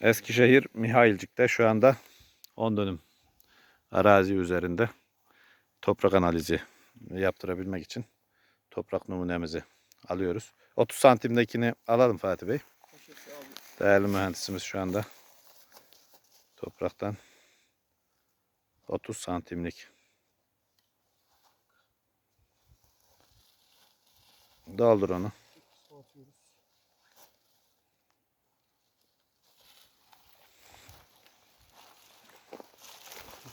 Eskişehir Mihailcik'te şu anda 10 dönüm arazi üzerinde toprak analizi yaptırabilmek için toprak numunemizi alıyoruz. 30 santimdekini alalım Fatih Bey. Değerli mühendisimiz şu anda topraktan 30 santimlik doldur onu.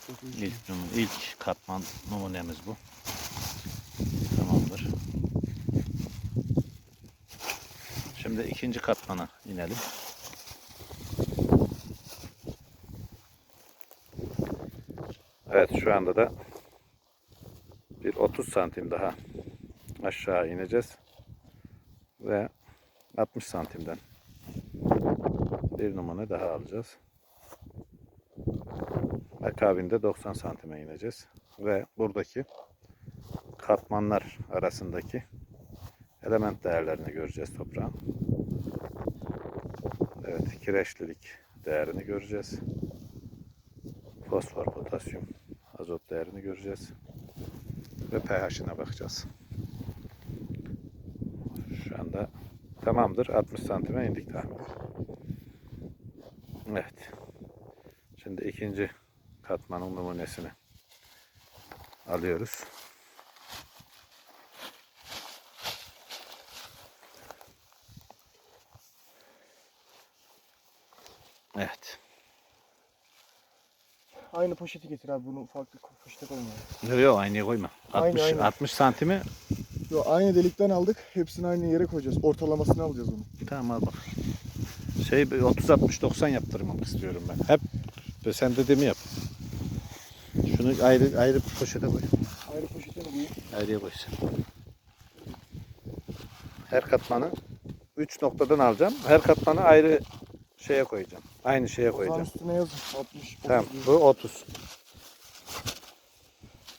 İlk, ilk katman numunemiz bu. Tamamdır. Şimdi ikinci katmana inelim. Evet şu anda da bir 30 santim daha aşağı ineceğiz. Ve 60 santimden bir numune daha alacağız. Akabinde 90 santime ineceğiz. Ve buradaki katmanlar arasındaki element değerlerini göreceğiz toprağın. Evet, kireçlilik değerini göreceğiz. Fosfor, potasyum, azot değerini göreceğiz. Ve pH'ine bakacağız. Şu anda tamamdır. 60 santime indik tahmin. Evet. Şimdi ikinci katmanın numunesini alıyoruz. Evet. Aynı poşeti getir abi bunu farklı poşete koyma. Yok yok aynıya koyma. 60, Aynı, aynı. 60 santimi Yo aynı delikten aldık. Hepsini aynı yere koyacağız. Ortalamasını alacağız onu. tamam al bak. Şey 30 60 90 yaptırmak istiyorum ben. Hep sen dediğimi yap. Şunu ayrı ayrı poşete koy. Ayrı poşete mi koyayım? Ayrıya koy sen. Her katmanı 3 noktadan alacağım. Her katmanı ayrı şeye koyacağım. Aynı şeye koyacağım. üstüne yazın. 60. Tamam 30 bu 30.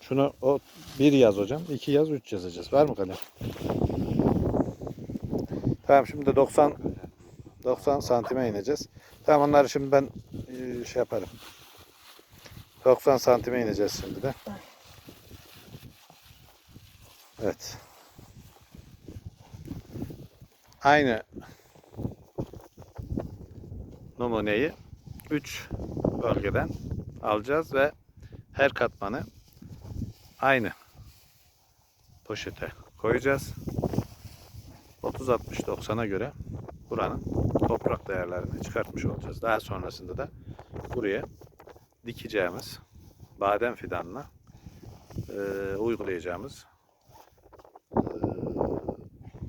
Şunu o bir yaz hocam. 2 yaz 3 yazacağız. Var mı kalem? Tamam şimdi de 90 90 santime ineceğiz. Tamam onları şimdi ben e, şey yaparım. 90 santime ineceğiz şimdi de. Evet. Aynı numuneyi 3 bölgeden alacağız ve her katmanı aynı poşete koyacağız. 30 60 90'a göre buranın toprak değerlerini çıkartmış olacağız. Daha sonrasında da buraya dikeceğimiz badem fidanına e, uygulayacağımız e,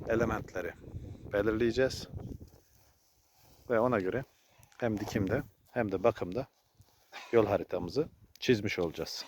elementleri belirleyeceğiz. Ve ona göre hem dikimde hem de bakımda yol haritamızı çizmiş olacağız.